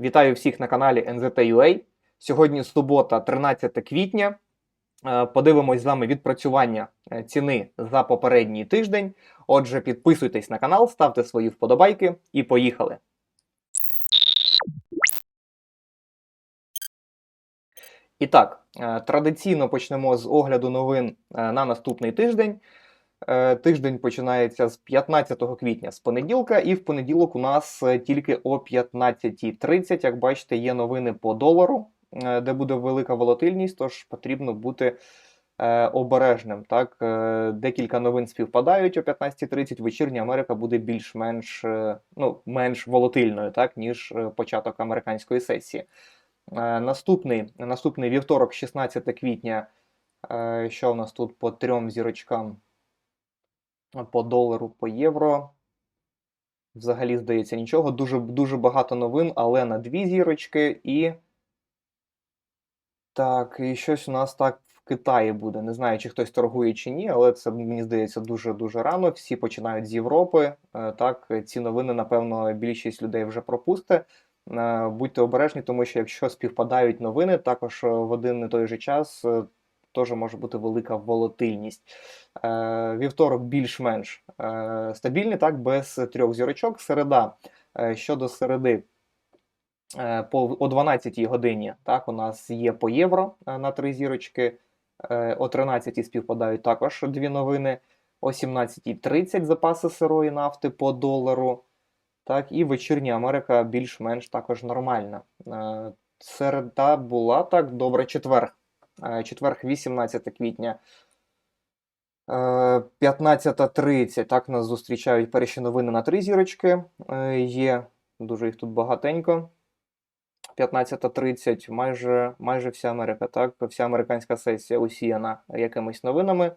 Вітаю всіх на каналі NZT.ua. Сьогодні субота, 13 квітня. Е, Подивимось з вами відпрацювання е, ціни за попередній тиждень. Отже, підписуйтесь на канал, ставте свої вподобайки і поїхали. І так, е, традиційно почнемо з огляду новин на наступний тиждень. Е, Тиждень починається з 15 квітня з понеділка, і в понеділок у нас е, тільки о 15.30, як бачите, є новини по долару, е, де буде велика волатильність, тож потрібно бути обережним. Так? Декілька новин співпадають о 15.30. Вечірня Америка буде більш-менш ну, менш волатильною, так, ніж початок американської сесії. Наступний, наступний вівторок, 16 квітня. Що у нас тут по трьом зірочкам? По долару, по євро. Взагалі, здається, нічого. Дуже, дуже багато новин, але на дві зірочки. І. Так, і щось у нас так в Китаї буде. Не знаю, чи хтось торгує чи ні, але це мені здається дуже-дуже рано. Всі починають з Європи. Е, Так, ці новини, напевно, більшість людей вже пропусте. Е, Будьте обережні, тому що якщо співпадають новини, також е, в один і той же час теж може бути велика волатильність. Е, Вівторок більш-менш е, стабільний, так, без трьох зірочок. Середа. Е, Щодо середи, е, по, о 12 годині так, у нас є по євро е, на три зірочки. Е, О 13 співпадають також дві новини. О 17.30 запаси сирої нафти по долару. Так, і вечірня Америка більш-менш також нормальна. Середа була так, добре, четвер. Е, Четверг, 18 квітня. Е, 15.30. Так нас зустрічають перші новини на три зірочки. Е, Є дуже їх тут багатенько. 15.30 майже, майже вся Америка, так? Вся американська сесія усіяна якимись новинами.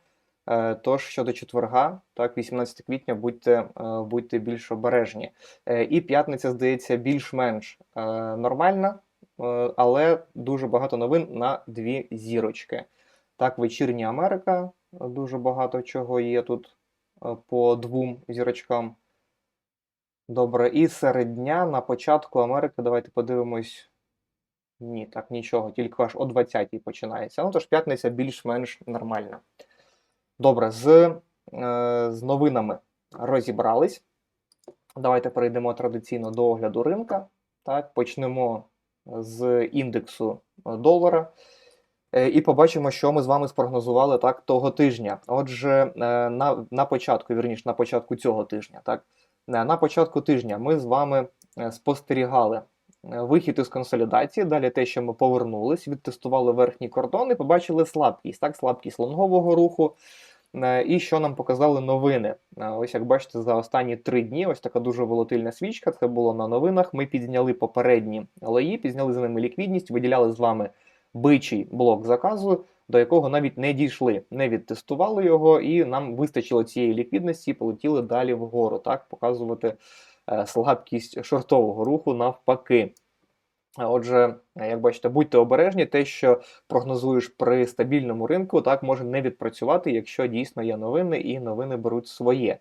Е, Тож щодо четверга, так, 18 квітня, будьте, е, будьте більш обережні. Е, І п'ятниця, здається, більш-менш е, нормальна, е, але дуже багато новин на дві зірочки. Так, вечірня Америка, е, дуже багато чого є тут е, по двом зірочкам. Добре, і серед дня на початку Америки, давайте подивимось. Ні, так нічого, тільки аж о 20-й починається. Ну, тож п'ятниця більш-менш нормальна. Добре, з, е, з новинами розібрались. Давайте перейдемо традиційно до огляду ринка. Так, почнемо з індексу е, долара. Е, І побачимо, що ми з вами спрогнозували так того тижня. Отже, е, на, на початку, вірніше, на початку цього тижня, так, на початку тижня ми з вами спостерігали вихід із консолідації. Далі те, що ми повернулись, відтестували верхній кордон і побачили слабкість, так, слабкість лонгового руху. Е, І що нам показали новини? Е, Ось як бачите, за останні три дні ось така дуже волатильна свічка. Це було на новинах. Ми підзняли попередні лої, підзняли за ними ліквідність, виділяли з вами бичий блок заказу, до якого навіть не дійшли, не відтестували його, і нам вистачило цієї ліквідності і полетіли далі вгору, так, показувати е, слабкість шортового руху навпаки. Отже, як бачите, будьте обережні, те, що прогнозуєш при стабільному ринку, так може не відпрацювати, якщо дійсно є новини, і новини беруть своє.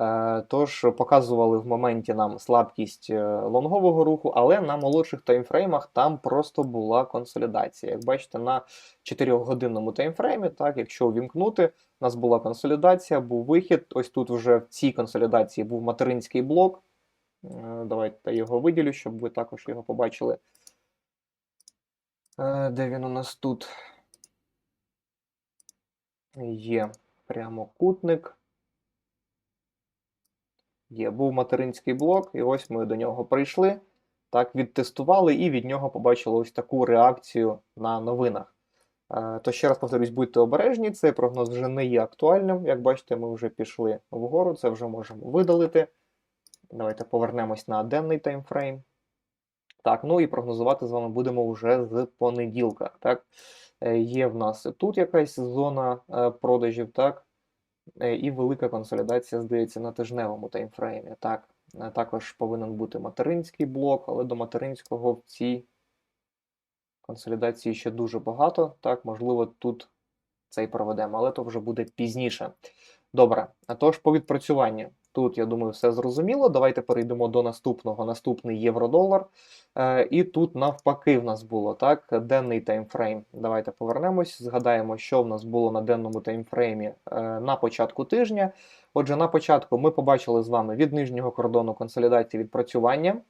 Е, Тож показували в моменті нам слабкість е, лонгового руху, але на молодших таймфреймах там просто була консолідація. Як бачите, на 4-годинному таймфреймі, так, якщо увімкнути, у нас була консолідація, був вихід. Ось тут вже в цій консолідації був материнський блок. Е, Давайте його виділю, щоб ви також його побачили. Е, Де він у нас тут? Є прямокутник. Є, був материнський блок, і ось ми до нього прийшли. Так, відтестували і від нього побачили ось таку реакцію на новинах. Е, То ще раз повторюсь, будьте обережні, цей прогноз вже не є актуальним. Як бачите, ми вже пішли вгору, це вже можемо видалити. Давайте повернемось на денний таймфрейм. Так, ну і прогнозувати з вами будемо вже з понеділка. Так, Е, є в нас тут якась зона е, продажів, так, Е, і велика консолідація, здається, на тижневому таймфреймі. Так, також повинен бути материнський блок, але до материнського в цій консолідації ще дуже багато. Так, можливо, тут цей проведемо, але то вже буде пізніше. Добре, а тож по відпрацюванню. Тут, я думаю, все зрозуміло. Давайте перейдемо до наступного. Наступний євро-долар. Е, І тут навпаки в нас було так, денний таймфрейм. Давайте повернемось, згадаємо, що в нас було на денному таймфреймі е, на початку тижня. Отже, на початку ми побачили з вами від нижнього кордону консолідації відпрацювання.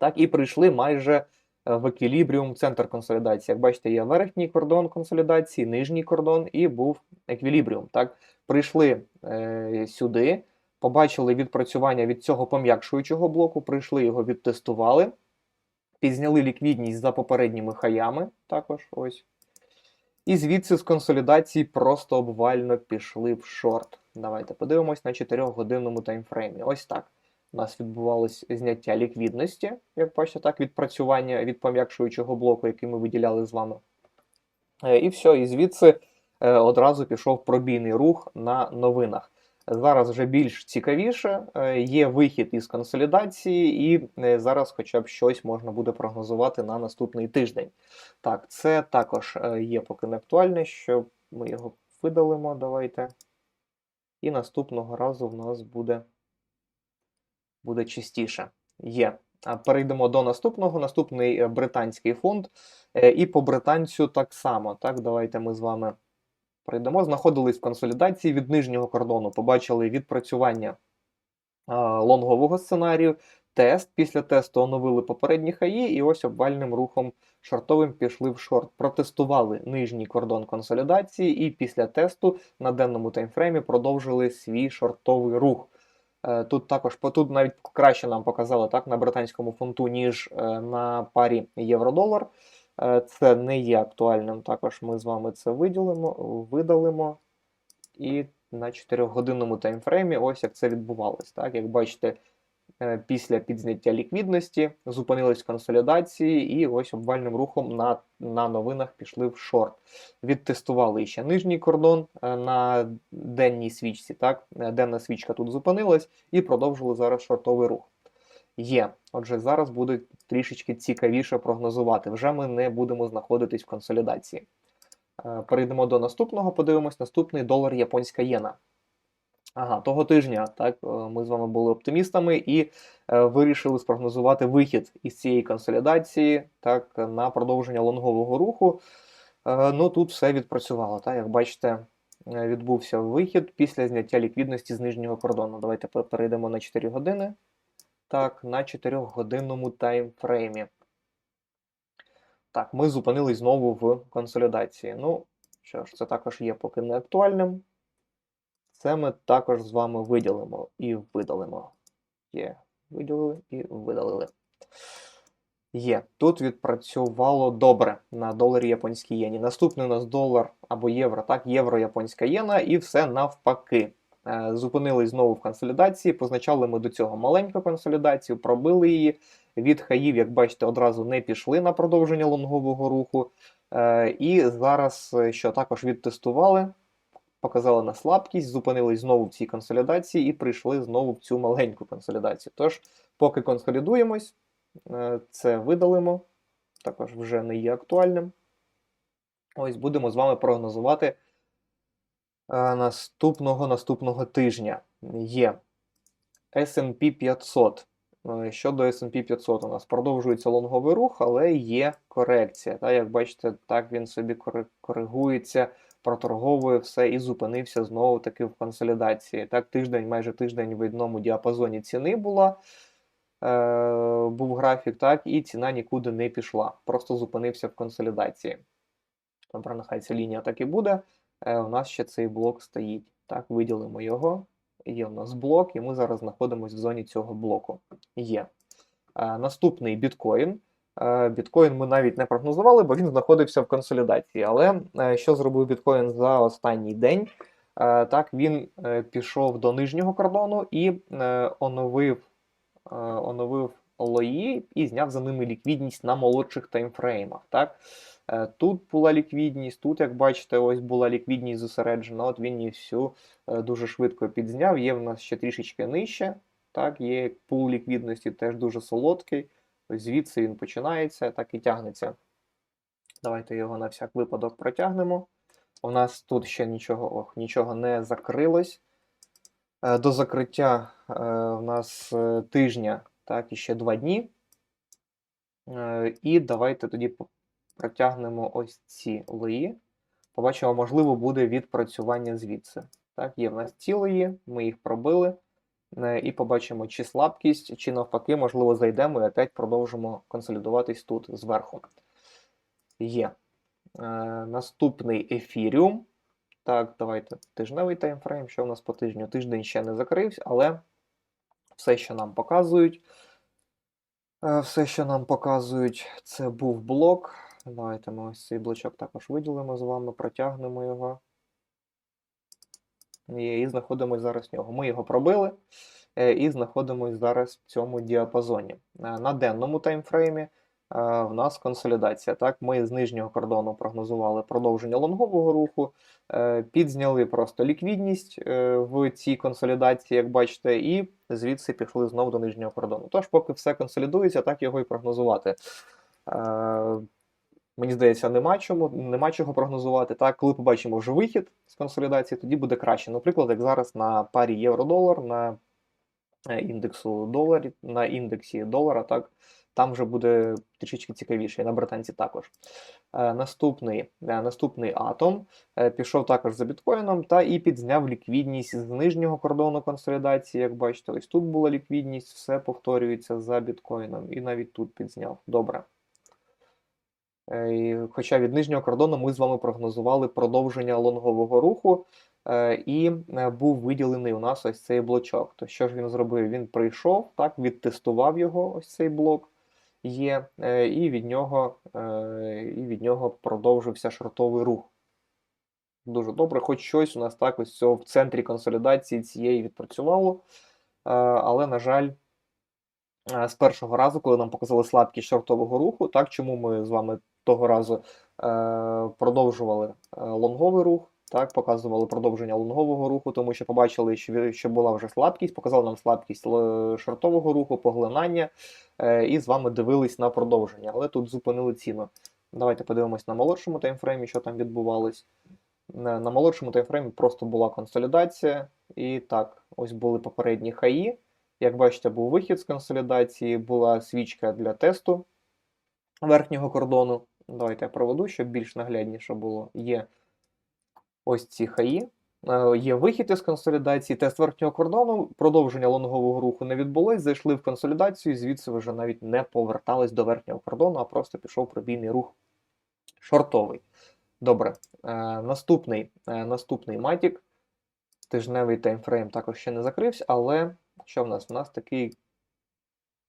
Так, і прийшли майже е, в еквілібріум центр консолідації. Як бачите, є верхній кордон консолідації, нижній кордон і був еквілібріум. Так, прийшли е, сюди, побачили відпрацювання від цього пом'якшуючого блоку, прийшли його відтестували, підзняли ліквідність за попередніми хаями. Також ось. І звідси з консолідації просто обвально пішли в шорт. Давайте подивимось на 4-годинному таймфреймі. Ось так. У нас відбувалось зняття ліквідності, як бачите, так, відпрацювання від пом'якшуючого блоку, який ми виділяли з вами. Е, І все, і звідси е, одразу пішов пробійний рух на новинах. Зараз вже більш цікавіше, е, є вихід із консолідації, і е, зараз хоча б щось можна буде прогнозувати на наступний тиждень. Так, це також е, є поки не актуальне, що ми його видалимо. Давайте. І наступного разу в нас буде, буде чистіше. Є. Перейдемо до наступного. Наступний британський. Е, І по британцю так само. Так, давайте ми з вами пройдемо. Знаходились в консолідації від нижнього кордону. Побачили відпрацювання а, лонгового сценарію. Тест. Після тесту оновили попередні хаї, і ось обвальним рухом шортовим пішли в шорт. Протестували нижній кордон консолідації, і після тесту на денному таймфреймі продовжили свій шортовий рух. Е, Тут також тут навіть краще нам показали так на британському фунту, ніж е, на парі євро-долар. Е, Це не є актуальним. Також ми з вами це виділимо, видалимо. І на 4-годинному таймфреймі ось як це відбувалось. Так, як бачите, е, після підзняття ліквідності зупинились консолідації, і ось обвальним рухом на, на новинах пішли в шорт. Відтестували ще нижній кордон е, на денній свічці. Так, денна свічка тут зупинилась, і продовжили зараз шортовий рух. Є. Отже, зараз буде трішечки цікавіше прогнозувати. Вже ми не будемо знаходитись в консолідації. Е, Перейдемо до наступного, подивимось. Наступний долар японська єна. Ага, того тижня так, е, ми з вами були оптимістами і е, вирішили спрогнозувати вихід із цієї консолідації так, на продовження лонгового руху. Ну тут все відпрацювало. Так, як бачите, відбувся вихід після зняття ліквідності з нижнього кордону. Давайте перейдемо на 4 години. Так, на 4-годинному таймфреймі. Так, ми зупинились знову в консолідації. Ну, що ж, це також є поки не актуальним. Це ми також з вами виділимо і видалимо. Є, виділили і видалили. Є. Тут відпрацювало добре на доларі японській єні. Наступний у нас долар або євро, так, євро-японська єна, і все навпаки. Е, Зупинились знову в консолідації, позначали ми до цього маленьку консолідацію, пробили її. Від хаїв, як бачите, одразу не пішли на продовження лонгового руху. Е, І зараз, е, що також відтестували, показали на слабкість, зупинились знову в цій консолідації і прийшли знову в цю маленьку консолідацію. Тож, поки консолідуємось, це видалимо, також вже не є актуальним. Ось будемо з вами прогнозувати наступного наступного тижня. Є S&P 500. Е, Щодо S&P 500 у нас продовжується лонговий рух, але є корекція. Та, як бачите, так він собі коригується, проторговує все і зупинився знову таки в консолідації. Так, тиждень, майже тиждень в одному діапазоні ціни була, е, був графік, так, і ціна нікуди не пішла. Просто зупинився в консолідації. Добре, нехай ця лінія так і буде. Е, у нас ще цей блок стоїть. Так, виділимо його. Є у нас блок, і ми зараз знаходимося в зоні цього блоку. Є. Е, наступний біткоін. Е, біткоін ми навіть не прогнозували, бо він знаходився в консолідації. Але що зробив біткоін за останній день? Так, він пішов до нижнього кордону і оновив, оновив лої і зняв за ними ліквідність на молодших таймфреймах. Так? Е, Тут була ліквідність, тут, як бачите, ось була ліквідність зосереджена. От він її всю е, дуже швидко підзняв. Є в нас ще трішечки нижче. Так, є пул ліквідності теж дуже солодкий. Ось звідси він починається, так і тягнеться. Давайте його на всяк випадок протягнемо. У нас тут ще нічого, ох, нічого не закрилось. Е, До закриття в нас тижня, так, і ще два дні. Е, І давайте тоді протягнемо ось ці лої. Побачимо, можливо, буде відпрацювання звідси. Так, є в нас ці лої, ми їх пробили. Е, І побачимо, чи слабкість, чи навпаки, можливо, зайдемо і опять продовжимо консолідуватись тут зверху. Є. Е, Наступний ефіріум. Так, давайте тижневий таймфрейм. Що в нас по тижню? Тиждень ще не закрився, але все, що нам показують. е, Все, що нам показують, це був блок. Давайте ми ось цей блочок також виділимо з вами, протягнемо його. І, знаходимось зараз в нього. Ми його пробили е, і знаходимося зараз в цьому діапазоні. Е, На денному таймфреймі в нас консолідація. Так, Ми з нижнього кордону прогнозували продовження лонгового руху, е, підзняли просто ліквідність е, в цій консолідації, як бачите, і звідси пішли знову до нижнього кордону. Тож, поки все консолідується, так його і прогнозувати. Е, Мені здається, нема чому, нема чого прогнозувати. Так, коли побачимо вже вихід з консолідації, тоді буде краще. Наприклад, як зараз на парі євро-долар, на е, індексу доларів, на індексі долара, так, там вже буде трішечки цікавіше, і на британці також. Е, наступний, е, наступний атом е, пішов також за біткоїном та і підзняв ліквідність з нижнього кордону консолідації. Як бачите, ось тут була ліквідність, все повторюється за біткоїном, і навіть тут підзняв. Добре. Хоча від нижнього кордону ми з вами прогнозували продовження лонгового руху, і був виділений у нас ось цей блочок. То що ж він зробив? Він прийшов, так, відтестував його, ось цей блок є, е, і від нього, е, і від нього продовжився шортовий рух. Дуже добре, хоч щось у нас так ось в центрі консолідації цієї відпрацювало. Е, Але, на жаль, з першого разу, коли нам показали слабкість шортового руху, так чому ми з вами того разу продовжували лонговий рух, так, показували продовження лонгового руху, тому що побачили, що, що була вже слабкість, показали нам слабкість шортового руху, поглинання, е, і з вами дивились на продовження, але тут зупинили ціну. Давайте подивимось на молодшому таймфреймі, що там відбувалось. На, на молодшому таймфреймі просто була консолідація, і так, ось були попередні хаї. Як бачите, був вихід з консолідації, була свічка для тесту верхнього кордону. Давайте я проведу, щоб більш наглядніше було. Є ось ці хаї. Е, Є вихід із консолідації, тест верхнього кордону, продовження лонгового руху не відбулось, зайшли в консолідацію, звідси вже навіть не повертались до верхнього кордону, а просто пішов пробійний рух шортовий. Добре. Е, Наступний, е, наступний матік. Тижневий таймфрейм також ще не закрився, але що в нас? У нас такий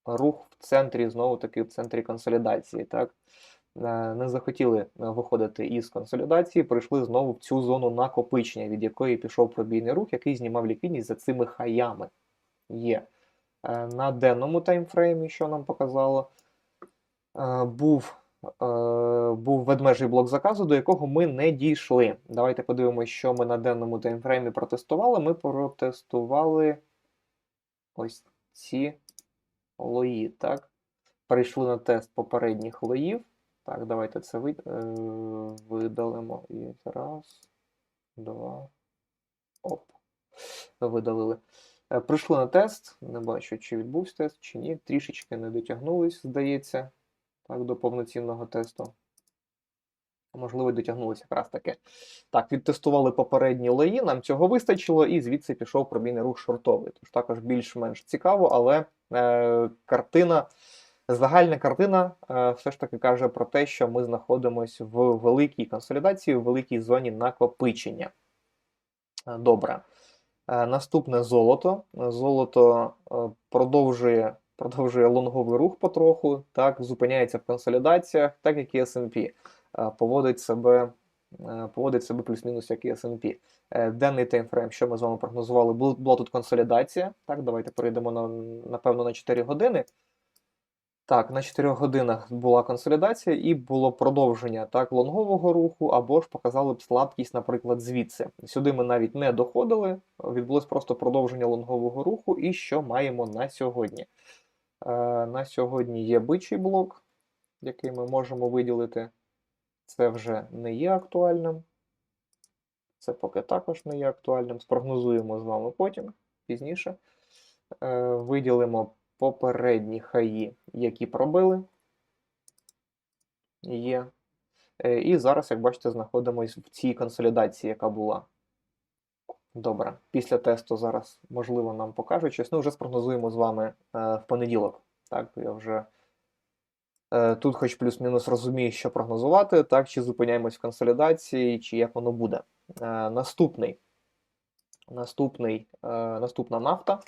рух в центрі, знову таки в центрі консолідації. Так? Е, Не захотіли е, виходити із консолідації, прийшли знову в цю зону накопичення, від якої пішов пробійний рух, який знімав ліквідність за цими хаями. Є. Е, На денному таймфреймі, що нам показало, був, був ведмежий блок заказу, до якого ми не дійшли. Давайте подивимося, що ми на денному таймфреймі протестували. Ми протестували ось ці лої, так? Перейшли на тест попередніх лоїв. Так, давайте це ви- е, видалимо. І раз, два. Оп. Видалили. Е, Прийшли на тест. Не бачу, чи відбувся тест, чи ні. Трішечки не дотягнулись, здається, так, до повноцінного тесту. Можливо, дотягнулися якраз таки. Так, відтестували попередні леї, нам цього вистачило, і звідси пішов пробійний рух шортовий. Тож також більш-менш цікаво, але е, картина, загальна картина е, все ж таки каже про те, що ми знаходимося в великій консолідації, в великій зоні накопичення. Е, Добре. Е, Наступне золото. Золото продовжує, продовжує лонговий рух потроху, так, зупиняється в консолідаціях, так як і S&P. Поводить себе, поводить себе плюс-мінус, як і S&P. Денний таймфрейм, що ми з вами прогнозували, була тут консолідація. Так, давайте перейдемо на, напевно на 4 години. Так, на 4 годинах була консолідація і було продовження так, лонгового руху, або ж показали б слабкість, наприклад, звідси. Сюди ми навіть не доходили, відбулось просто продовження лонгового руху. І що маємо на сьогодні? Е, на сьогодні є бичий блок, який ми можемо виділити. Це вже не є актуальним. Це поки також не є актуальним. Спрогнозуємо з вами потім, пізніше. Е, Виділимо попередні хаї, які пробили. Є. Е, І зараз, як бачите, знаходимось в цій консолідації, яка була. Добре, після тесту зараз, можливо, нам покажуть щось. Ну, вже спрогнозуємо з вами е, в понеділок. Так, я вже е, тут, хоч плюс-мінус розумію, що прогнозувати, так, чи зупиняємось в консолідації, чи як воно буде. Е, наступний. Наступний, е, наступна нафта.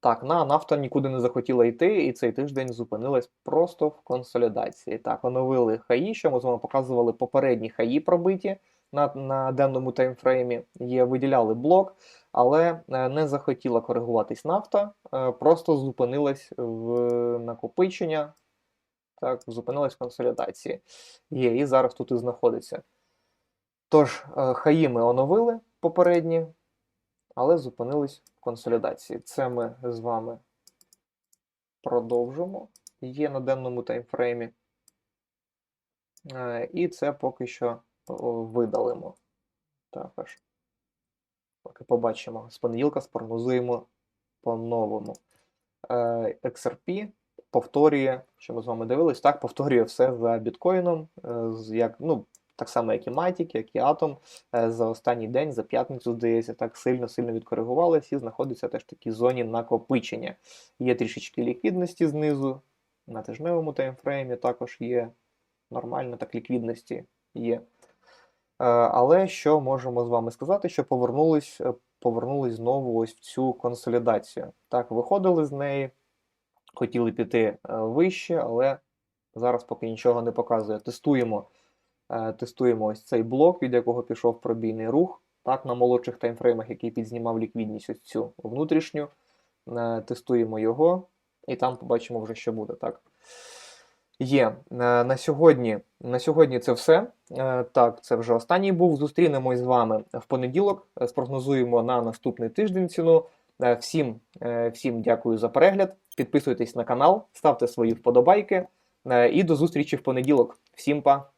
Так, на нафта нікуди не захотіла йти, і цей тиждень зупинилась просто в консолідації. Так, оновили хаї, що ми з вами показували попередні хаї пробиті на, на денному таймфреймі. Є, виділяли блок, але е, не захотіла коригуватись нафта, е, просто зупинилась в накопичення. Так, зупинилась в консолідації. Є, і зараз тут і знаходиться. Тож, е, хаї ми оновили попередні, але зупинились консолідації. Це ми з вами продовжимо. Є на денному таймфреймі. Е, І це поки що видалимо. Також. Поки побачимо. З понеділка спрогнозуємо по-новому. Е, XRP повторює, що ми з вами дивились, так, повторює все за біткоїном, е, як, ну, так само, як і Matic, як і Atom. Е, За останній день, за п'ятницю, здається, так сильно-сильно відкоригувалися і знаходиться теж в такій зоні накопичення. Є трішечки ліквідності знизу, на тижневому таймфреймі також є нормально, так ліквідності є. Е, Але що можемо з вами сказати, що повернулись, е, повернулись знову ось в цю консолідацію. Так, виходили з неї, хотіли піти вище, але зараз поки нічого не показує. Тестуємо, тестуємо ось цей блок, від якого пішов пробійний рух. Так, на молодших таймфреймах, який підзнімав ліквідність ось цю внутрішню. Е, Тестуємо його, і там побачимо вже, що буде. Так. Є. Е, На сьогодні, на сьогодні це все. Е, Так, це вже останній був. Зустрінемось з вами в понеділок. Е, Спрогнозуємо на наступний тиждень ціну. Е, Всім, е, всім дякую за перегляд. Підписуйтесь на канал, ставте свої вподобайки. Е, І до зустрічі в понеділок. Всім па!